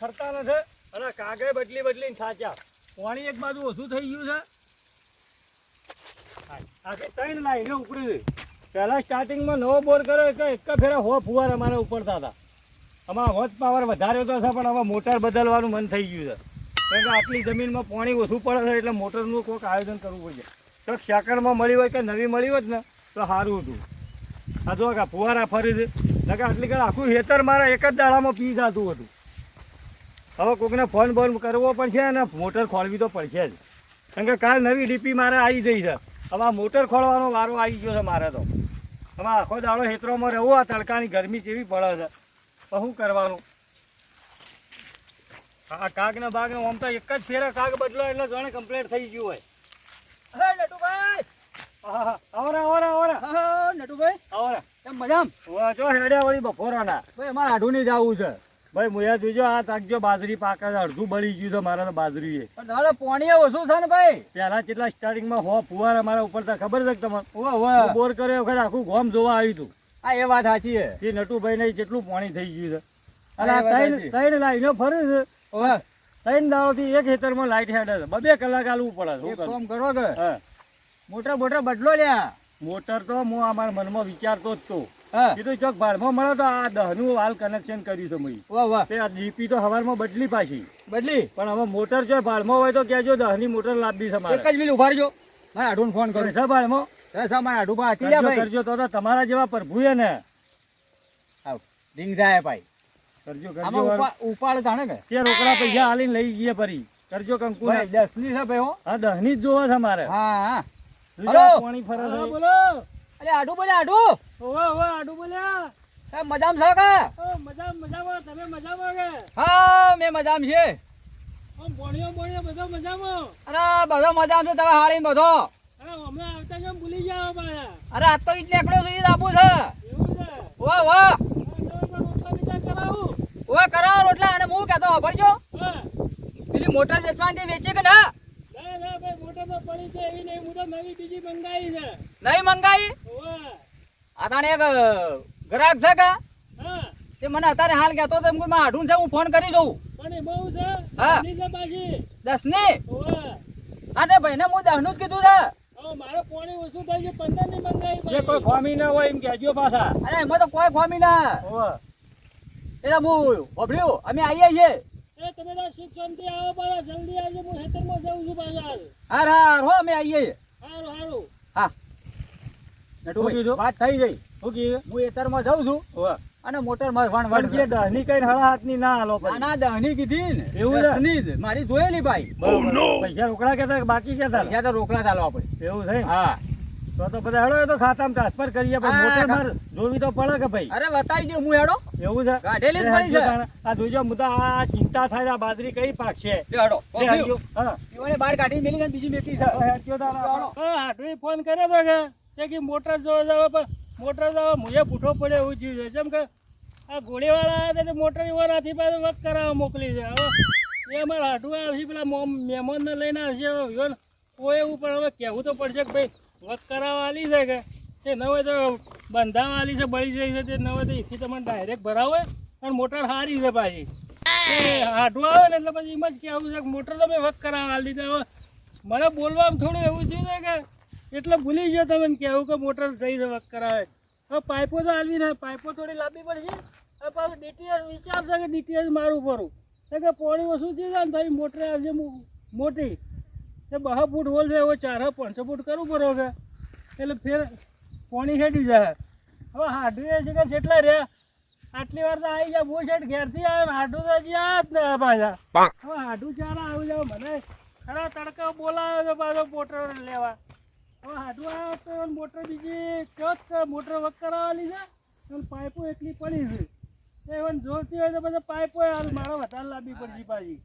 ફરતા નથી અને કાગળ બદલી બદલીને થાચ્યા. પાણી એક બાજુ ઓછું થઈ ગયું છે. આજે ત્રણ લાઈનો ઉપડી પહેલાં સ્ટાર્ટિંગમાં નવો બોર કર્યો એટલે એક ફેરા હો ફુવાર અમારે ઉપડતા હતા. અમારા હોજ પાવર વધારે તો છે પણ હવે મોટર બદલવાનું મન થઈ ગયું છે. કારણ કે આટલી જમીનમાં પાણી ઓછું પડે છે એટલે મોટરનું કોઈક આયોજન કરવું પડશે. તો સેકન્ડમાં મળી હોય કે નવી મળી હોત ને, તો સારું હતું. આ જો ફુવારા ફરી છે નકર આટલી કણ આખું હેતર મારા એક જ દાડામાં પી જતું હતું. હવે કોકને ફોન બોન કરવો પડશે અને મોટર ખોલવી તો પડશે જ. કારણ કે કાલ નવી ડીપી મારે આવી જઈ છે. હવે આ મોટર ખોલવાનો વારો આવી ગયો છે મારે તો. હવે આખો દાડો હેતરોમાં રહેવું આ તડકાની ગરમી કેવી પડે છે. તો શું કરવાનું? આ કાગને બાગને આમ તો એક જ ફેરા કાગ બદલો એટલે જાણે કમ્પ્લેટ થઈ ગયું હોય. નટુભાઈ! આવરા આવરા આવરા. નટુભાઈ. આવરા. મજામ? જો હેડ્યા વળી બપોરાના. ભાઈ અમારે આઢું નહીં જવું છે. ભાઈ મુયા જોજો આ તાકજો બાજરી પાકે અડધું બળી ગયું છે મારા તો બાજરી પણ તમારે પોણીએ ઓછું છે ને ભાઈ? પેલા કેટલા સ્ટાર્ટિંગમાં હો ફુવાર અમારા ઉપર તો ખબર છે ઓવે બોર કર્યો વખત આખું ગોમ જોવા આવ્યું હતું આ એ વાત સાચી છે. એ નટુભાઈ ને જેટલું પાણી થઈ ગયું છે. અને ત્રણ. ત્રણ લાઈનો ફરે છે. ત્રણ દાડો થી એક ખેતરમાં લાઈટ હેડે છે. બબે કલાક આલવું પડે છે. કામ કરો કે? મોટા મોટા બદલો લ્યા. મોટર તો હું અમારા મનમાં વિચારતો જ તો. કીધું ચોક ભાડમાં મળે તો આ દહનું હાલ કનેક્શન કર્યું છે મેં વાહ વાહ. તે ડીપી તો હવારમાં બદલી પાછી. બદલી? પણ હવે મોટર જો ભાડમાં હોય તો કહેજો દહની મોટર લાવવી છે એક જ મિનિટ ઊભા રહેજો. મારે આઢું ફોન કરો. છે ભાડમાં બસ અમારે આઢું કરજો ભાઈ. કરજો તો તમારા જેવા પ્રભુએ ને. આવ રિંગ જાય ભાઈ. કરજો કરજો ઉપાડ જાણે કે રોકડા પૈસા હાલીને લઈ જઈએ ફરી. કરજો કંકુ દસની છે ભાઈ હા. દહની જ જોવે છે મારે. હા હા. જોજો હલો. આ પાણી ફરે બોલો. અરે આડું બોલે આડું. ઓવે ઓવે આડું બોલ્યા એ મજામ છો કે? ઓ મજા મજામાં. તમે મજામાં કે? હા મે મજામ છે આમ ભણ્યો ભણ્યો બધો મજામાં? અરે બધો મજામ છે તમે હાળી બધો. અરે અમે આવતા જેમ ભૂલી ગયા બાયા અરે આ તો એટલે એકડો સુધી આપું છે. એવું છે? વાહ વાહ ઓય કરાવો રોટલા અને હું કહેતો હા પેલી મોટર વેચવાની વેચી કે ના? ના ના ભાઈ મોટર તો પડી છે એવી નહીં નવી બીજી મંગાવી છે. નહીં મંગાઈ ઓવે તાણે એક ગ્રાહક છે કે? હા. તે મને અત્યારે હાલ કહેતો તો એમ કોઈ માં આઢું છે હું ફોન કરી દઉં પણ એ બહુ છે. હા. દસની ઓવે ભાઈ ને ભાઈને હું દસનું જ કીધું છે. મારે ઓછું થાય છે પંદરની મંગાવી જે કોઈ ના હોય એમ કહેજો પાછા. અરે એમાં તો કોઈ ખોમી ના. એ તો હું ઓભળ્યું અમે આવીએ છીએ. એ તમે તો સુખ શાંતિ આવો પાછા જલ્દી આવજો હું ખેતરમાં જઉં છું પાછા. હાર હાર હો અમે આવીએ સારું સારું હા? વાત થઈ ગઈ. શું કીધું? હું એતરમાં જાઉં છું. અને મોટરમાં વણ પણ જે દહની કઈ હળા હાથની ના હાલો ના ના દહની કીધી ને. એવું છે? જ. મારી જોયેલી ભાઈ. પૈસા રોકડા કેતા બાકી કેતા પૈસા તો રોકડા ચાલવા પડે. એવું છે હા. તો તો બધા હેડો તો ખાતામાં ટ્રાન્સફર કરીએ પણ મોટર માર જોવી તો પડે કે ભાઈ? અરે બતાવી દે હું હેડો. એવું છે? કાઢેલી જ છે. આ જોજો મુદ્દા આ ચિંતા થાય આ બાજરી કઈ પાક છે? હેડો હા. બહાર કાઢી મેલી બીજી મેકી છે. ફોન કર્યો તો કે? તે કે મોટર જોવા જાવ પણ મોટર જવા મુજે પૂઠો પડે એવું થયું છે. જેમ કે આ ગોળીવાળા આવ્યા તે મોટર એવાનાથી પાસે વક કરાવવા મોકલી છે. હવે એ અમારે હાટું આવશે, પેલા મહેમાનને લઈને આવશે. હવે વિહોન કોઈ એવું પણ હવે કહેવું તો પડશે કે ભાઈ વક કરાવવા આલી છે કે? તે નવે તો બંધાવા આલી છે, બળી જાય છે. તે નવે તો એથી તમને ડાયરેક્ટ ભરાવે અને મોટર સારી છે પાછી. હાટું આવે ને એટલે પછી એમ જ કહેવું છે કે મોટર તો મેં વર્ક કરાવવા આલી દીધા. હવે મને બોલવામાં થોડું એવું થયું છે કે એટલે ભૂલી ગયો તમે કહેવું કે મોટર થઈ છે વક કરાવે. હવે પાઇપો તો આવી ને પાઇપો થોડી લાંબી પડશે. હવે પાછું ડીટીએસ વિચારશે કે ડીટીએસ મારું ફરું કે પોણી ઓછું થઈ જાય ને તારી મોટર આવશે મોટી. એ બહ ફૂટ હોલ છે એવો ચાર પાંચસો ફૂટ કરવું પડો કે એટલે ફેર પાણી હેડી જાય. હવે હાડું છે કે જેટલા રહ્યા આટલી વાર તો આવી જાય. બહુ છેટ ઘેરથી આવે હાડું તો હજી આ જ ને પાછા. હવે હાડું ચારા આવી જાવ મને ખરા તડકા બોલાવે છે પાછો મોટર લેવા. હવે હાડું આવ્યો તો મોટર બીજી કયો મોટર વક કરાવવાની છે અને પાઇપો એટલી પડી છે. તો even જોતી હોય તો પછી પાઇપો હાલ મારે વધારે લાંબી પડશે પાછી.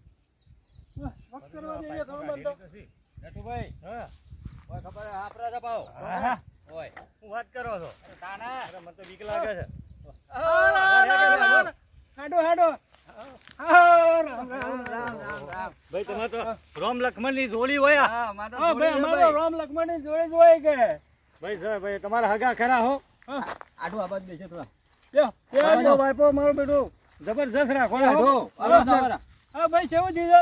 વક કરવા જઈએ તો. મને નટુભાઈ હા. ખબર આપરા જપાઓ હા, હા. ઓય હું વાત કરો છો? તાના. મને તો બીક લાગે છે. હાડો હાડો. ભાઈ તમે તો રામ લક્ષ્મણની જોડી હોય હા માર તો હા ભાઈ અમારો રામ લક્ષ્મણની જોડે જ હોય કે. ભાઈ સર ભાઈ તમારા હગા ખરા હો. આડું આબાદ બેસે મારો બેટો. જબરજસ્ત રાખો હો. ભાઈ સેવું દીધો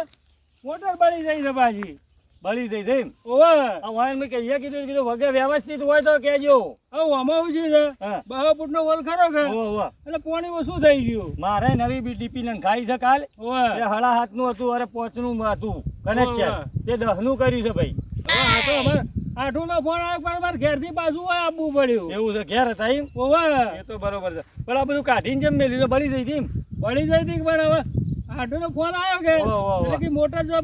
મોટર બળી જાય છે પાછી. બળી જઈ જઈ ઓવે. આ વાયર મેં કહીએ કીધું કીધું વગે વ્યવસ્થિત હોય તો કેજો હવે આમાં હું છે બહા ફૂટ નો વલ ખરો કે? ઓહો, ઓ એટલે પાણી ઓછું થઈ ગયું? મારે નવી બી ડીપી નંખાઈ છે કાલ. એ ઓવે હળા હાથનું હતું અરે પોચનું હતું. કનેક્શન તે તે દહનું કર્યું છે ભાઈ. હા તો અમારે આઠુંનો ફોન આવ્યો પણ મારે ઘેરથી પાછું હોય આપવું પડ્યું. એવું છે ઘેર હતા એમ? ઓવે. એ તો બરોબર છે. પણ આ બધું કાઢીને જેમ મેલ્યું તો બળી જઈ હતી બળી જઈ હતી પણ હવે આડોનો ફોન આવ્યો કે? મોટર જો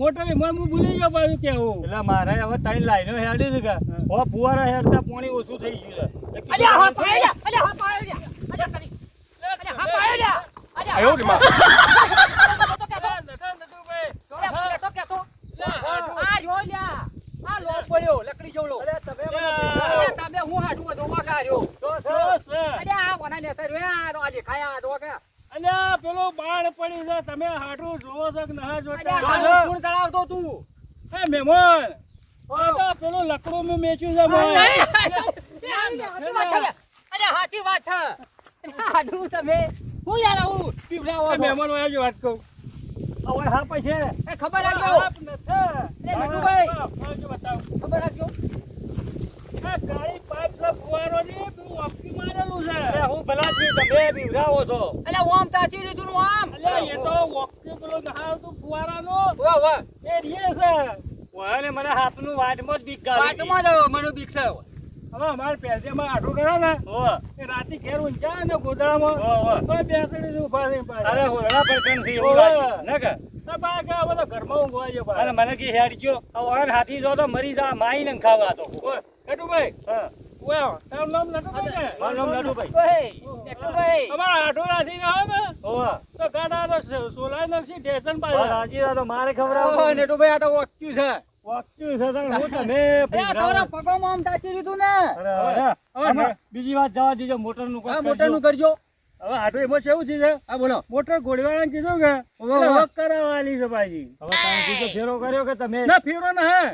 મોટર એમાં હું ભૂલી ગયો પાછું કેવું. એટલે મારે હવે તઈ લાઈનો હેડી છે કે? હો. ફુવારા હેડતા પાણી ઓછું થઈ ગયું છે. હાડું તમે. હું યાર આવું પીવડાવો મહેમાન હોય જો વાત કહું હવે હા પછી એ ખબર રાખજો. એ નટુભાઈ. આપ, આવજો બતાવું. ખબર રાખજો. કાળી પાઇપ છે ફુવારોની, પેલું વાપકી મારેલું છે. અરે હું ભલા છું તમે બીવડાવો છો અલ્યા, ઓમ તાચી લીધું નું આમ. એ તો વાપકી પેલું નહાવતું ફુવારાનું, વાહ, વાહ. એ રીએ છે. ઓય મને હાથનું વાટમાં જ બીક ગાળી વાતમાં જ મને બીક છે. હવે અમારે પહેલેમાં હાટું કરે ને એ રાતે ઘેર ઊંચા ને ગોદડામાં ઓહ, ઓહ. તો બેસડી ઊભા થઈને અરે હોળા પર કણથી એવું ઓહ. લાગ્યું ને કે? તો બા કે હવે તો ઘરમાં ઊંઘવા ગયો અને મને કી હેડ ગયો હાથી જો તો મરી જા માઈ ને ખાવા તો. ઓય, નટુભાઈ, હા. ઓય, તારું નામ નટુભાઈ ને? મારું નામ નટુભાઈ ઓય, ટેકુભાઈ. અમારે રાખીને આવે ને, તો ગાડા તો સોલાઈ નાખશી સ્ટેશન બસ હાજી આ તો મારે ખબર ખવડાવો નેટુભાઈ, આ તો ઓક્યું છે. તમે હવે બીજી વાત જવા દીજો મોટરનું મોટરનું કરજો. હવે એમાં કેવું છે હા, બોલો. મોટર ઘોડીવાળાને કીધું કે વક કરાવવાની છે પાછી હવે તાણ બીજો ફેરો કર્યો કે તમે? ના ફેરો ના હે.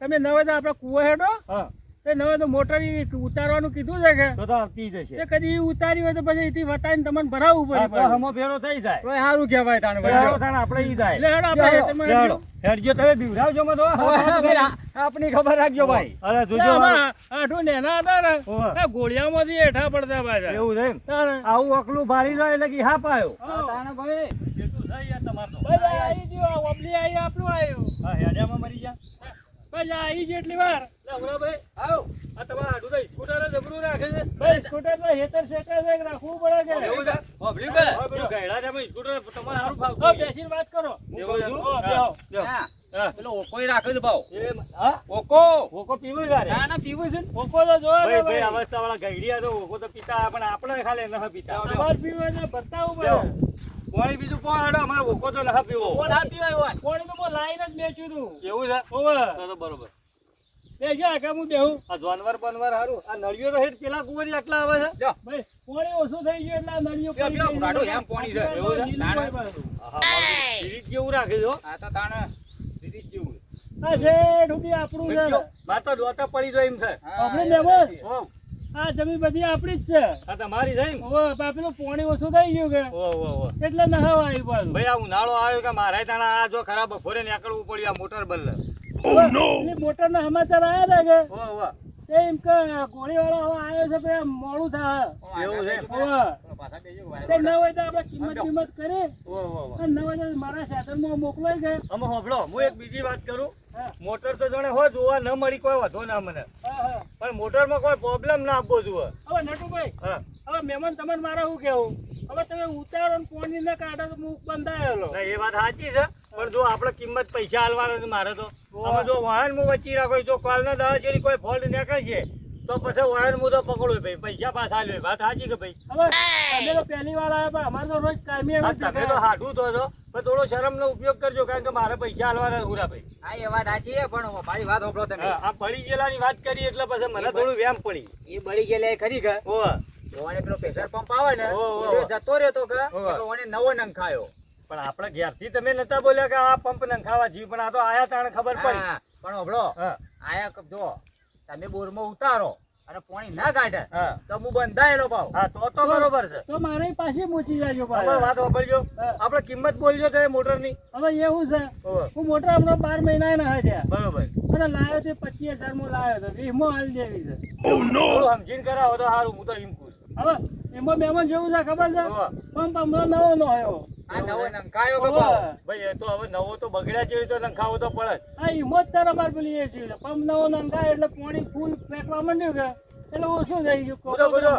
તમે નવે તો આપણે કૂવો હેડો. હા. નવે તો મોટર ઉતારવાનું કીધું છે કે? તો તો આવતી જશે. તે કદી ઉતારી હોય તો પછી અહીંથી વતાવીને તમને ભરાવવું પડે હમો ફેરો થઈ જાય. તોય સારું કહેવાય તાણે ફેરો ભાઈ. આપણે ઈ જાય. એટલે હેડો આપણે હેડો, હેડજો તમે બીવડાવજો મત હો. હવે ભાઈ, આ- આપની ખબર રાખજો ભાઈ. અરે જોજો આઠું નેના હતા ને ગોળિયામાંથી હેઠા પડતા પાછા. એવું છે આવું અકલું ભારી જાય એટલે કે હા પાયો. તાણે ભાઈ. ગયું, ઓબલી આઈ, આપણું આવ્યું હા હેડિયામાં મરી જા વાર. ભાઈ આવો. આ તમારા હાડું તો સ્કૂટર જ જબરું રાખે છે. ભાઈ સ્કૂટર તો હેતર શેતર છે રાખવું પડે કે? એવું છે? હોભળ્યું કે? પેલું ગયડા છે ભાઈ, સ્કૂટર તમારે હારું હા, બેસીને વાત કરો. એવું છે? હા, બેહો. જો. હા, હા. પેલો ઓકોય રાખે છે ભાવ. હા? ઓકો ઓકો પીવું છે ના ના પીવું છે. ઓકો તો ને ભાઈ ભાઈ ભાઈ. અવસ્થા વાળા ગઈડિયા તો ઓકો તો પીતા પણ આપણે ખાલી ન પીતા. પીવા પીવું પડે પાણી બીજું કોણ હાડો? અમારે ઓકો તો ના પીવો. કોણ ના પીવાય હોય? પાણી તો હું લાઈન જ બેચ્યું તું. એવું છે? ઓવે. તો બરોબર. બે ગયા કે હું બેહું? આ જાનવર બનવર હારું. આ નળિયો તો પેલા કુંવરી આટલા આવે છે? જો. ભાઈ પાણી ઓછું થઈ ગયું એટલે આ ગઈ ગાડો છે. એમ પાણી છે. એવું છે? મારું જેવું રાખે જો આ તો તાણે દીદી જ જેવું. આ જે સુધી આપણું છે. માતા દોતા પડી જાય એમ છે. આપણે લેવો મહેમાન. આ જમીન બધી આપણી જ છે. આ તમારી છે એમ. ઓવે, પણ પાણી ઓછું થઈ ગયું કે? ઓહ, ઓ ઓ એટલે નહાવા આવી પાછું. ભાઈ આ ઉનાળો આવ્યો કે મારા તાણા આ જો ખરાબ બપોરે નીકળવું પડ્યું આ મોટર બદલે. મોટર ના સમાચાર આયા હતા કે? ઓ ઓહ. એ એમ કે ગોળીવાળો હવે આવ્યો છે ભાઈ આમ મોડું થાય. એવું છે? તે ન હોય તો આપણે કિંમત કિંમત કરી ન હોય તો મારા સાધનમાં મોકલાય કે અમે હોભળો હું એક બીજી વાત કરું. મોટર તો જાણે હો જોવા ન મળી કોઈ વધો ના મને. હા, હા. પણ મોટરમાં કોઈ પ્રોબ્લેમ ના આપવો જોઈએ. હવે નટુભાઈ હા. હવે મહેમાન તમને મારા શું કેવું હવે તમે ઉતારો ને પાણી ના કાઢો તો મુખ બંધાયેલો. ના, એ વાત સાચી છે. પણ જો આપણે કિંમત પૈસા હાલવાના છે મારે તો. અમે જો વાહન મુ વચ્ચે રાખો જો કાલના દાડા જેવી કોઈ ફોલ્ટ નીકળે છે તો પછી વાહન મુ તો પકડું ભાઈ. પૈસા પાછા આલ્યો. વાત સાચી કે ભાઈ? તમે તો પહેલી વાર આવ્યા પણ અમારે તો રોજ કાયમી હા, તમે તો હાઠું તો છો. પણ થોડો શરમનો ઉપયોગ કરજો કારણ કે મારે પૈસા હાલવા છે હુરા ભાઈ. હા, એ વાત સાચી છે, પણ મારી વાત સાંભળો તમે. આ પડી ગયેલાની વાત કરી એટલે પછી મને થોડું વ્યામ પડી. એ બળી ગયેલા એ ખરી કે? ઓહ ઓને પેલો પ્રેશર પંપ આવે ને જતો રહ્યો તો કે ઓને નવો નંખાયો પણ આપણે ઘેરથી તમે નતા બોલ્યા કે આ પંપ નંખાવા જીવ પણ આ તો આયા તાણે ખબર પડી. પણ હોભળો આયા જો તમે બોરમાં ઉતારો અને પાણી ના કાઢે તો હું બંધાયેલો ભાવ હા તો તો બરોબર છે. તો મારે પાછી મોચી જાજો હવે વાત સાંભળજો આપણે કિંમત બોલજો તો મોટર મોટરની. હવે એવું છે. હું મોટર હમણાં બાર મહિના ના થયા બરોબર. અને લાયો તે પચીસ હજારમાં લાયો તો વીમો હાલ દેવી છે. થોડું સમજીને કરાવો તો સારું હું તો એમ કહું છું. હવે એમાં મહેમાન જેવું છે ખબર છે? પંપ હમણાં નવો નો આવ્યો આ નવો નંખાયો કે ભાઈ એ તો હવે નવો તો બગડ્યા જેવી તો નખાવો તો પડે જ. આ હિંમત તારા બાર પેલી એ છે. પંપ નવો નંખાય એટલે પાણી ફૂલ ફેંકવા માંડ્યું કે એટલે ઓછું થઈ ગયું. હું બોલો.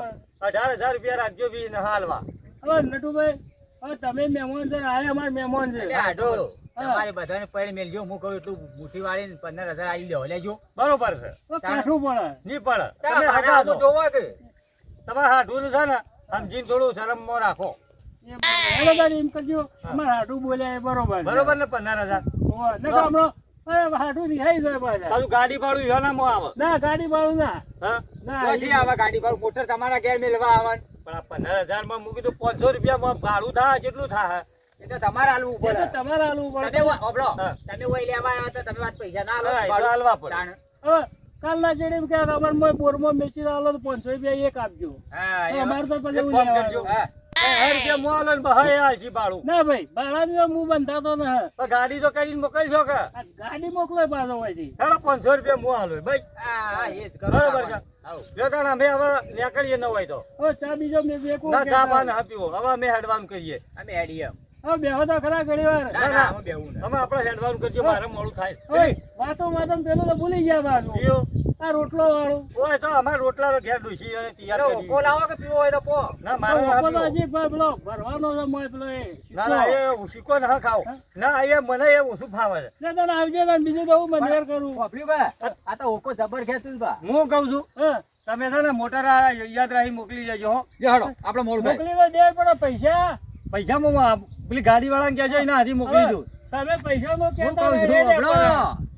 અઢાર હજાર રૂપિયા રાખજો બી ને હાલવા. હવે નટુભાઈ હવે તમે મહેમાન છે ને આ મહેમાન છે. આઢો. તમારે બધાને પૈણ મેલજો હું કહું એટલું મુઠ્ઠી વાળીને પંદર હજાર આવી લેવો લેજો. બરોબર છે. કાઠું પડે. નહીં પડે. તમે. જોવા કે? તમારે હાડું છે ને સમજીને થોડું શરમમાં રાખો. એ એમ કરજો. અમારે હાટું બોલ્યા એ બરોબર બરોબર ને પંદર હજાર? નકર હમણાં હાટું રિહાઈ જાય પાછા. તારું ગાડી ભાડું યોનામાં આવે. ના ગાડી ભાડું ના. હા? ના ક્યાંથી આવા ગાડી પર મોટર તમારા ઘેર મેલવા આવવાનું પણ આ પંદર હજારમાં મૂકી તો પાંચસો રૂપિયામાં ભાડું થાય જેટલું થાય. એટલે તમારે હાલવું પડે. તમારે હાલવું પડે. તમે લેવા આવ્યા તો તમે વાત પૈસા ના એ હાલવા પડે. હવે કાલના એમ કે રબરમાં બોરમાં મેચી આલો તો પાંચસો રૂપિયા એક આપજો. હા, તો અમારે તો પછી એવું લેવાનું. હા. હર રૂપિયા ને બહાય આલશી ભાડું ના ભાઈ ભાડાની હું બંધાતો ન હે. ગાડી તો કરીને મોકલશો કે? ગાડી મોકલો પાછો હોયથી હેડો પાંચસો રૂપિયા મોં આલો ભાઈ. હા, એ જ કરો. બરોબર. છે. અમે હવે નીકળીએ ન હોય તો. હવે ચા બીજો મેં બેકું ના ચા પાન હવે અમે હેડવાનું કરીએ. અમે હેડીએ. બેહો તો ખરા ઘડી વાર. કરજો મારે મોડું થાય. વાતો પેલું તો ભૂલી ગયા પાછું આ રોટલો વાળું. ઓય તો અમારા રોટલા તો ઘેર ડૂસી અને તૈયાર કરી. ઓકો લાવો કે પીવો હોય તો પો. ના મારે ના તો હજી પેલો ભરવાનો છે મોય પેલો એ. ના ના એ શીખો. ના ખાવ ના એ મને એ ઓછું ફાવે છે. ને તને આવજે ને બીજું તો હું કરું. ફોફલી બા, આ તો ઓકો જબર ખેંચું બા. હું કહું છું હા. તમે છે ને મોટર યાદ રાખી મોકલી દેજો હો. લે હળો, આપણે મોડું મોકલી તો દે પણ પૈસા પૈસા હું પેલી ગાડી વાળાને કહેજો એના હજી મોકલી દઉં. તમે પૈસા નો કે કહેતા કહું છું,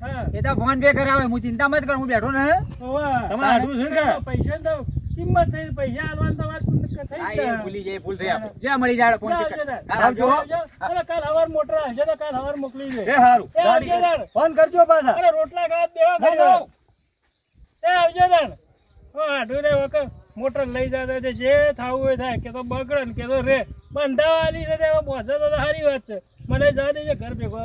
હોય એ તો ફોન પે કરાવે હું ચિંતા મત કર હું બેઠો ને તમે તમારે આડું છે કે? પૈસા તો કિંમત થઈ પૈસા આલવાન તો વાત થઈ. ભૂલી જાય ભૂલ થઈ આપણે મળી જાય ફોન પે આવજો. કાલ હવાર મોટર આવશે તો કાલ હવાર મોકલી દે. એ સારું ગાડી ફોન કરજો પાછા. અરે રોટલા ખાવા દેવા ના, કરજો. ના. એ આવજો ને આઢું રે વખત મોટર લઈ જતા છે જે થાવું હોય થાય. કે તો બગડે ને કે તો રે. બંધાવાની રે પહોંચે તો સારી વાત છે. મને જા દેજે, ઘર ભેગો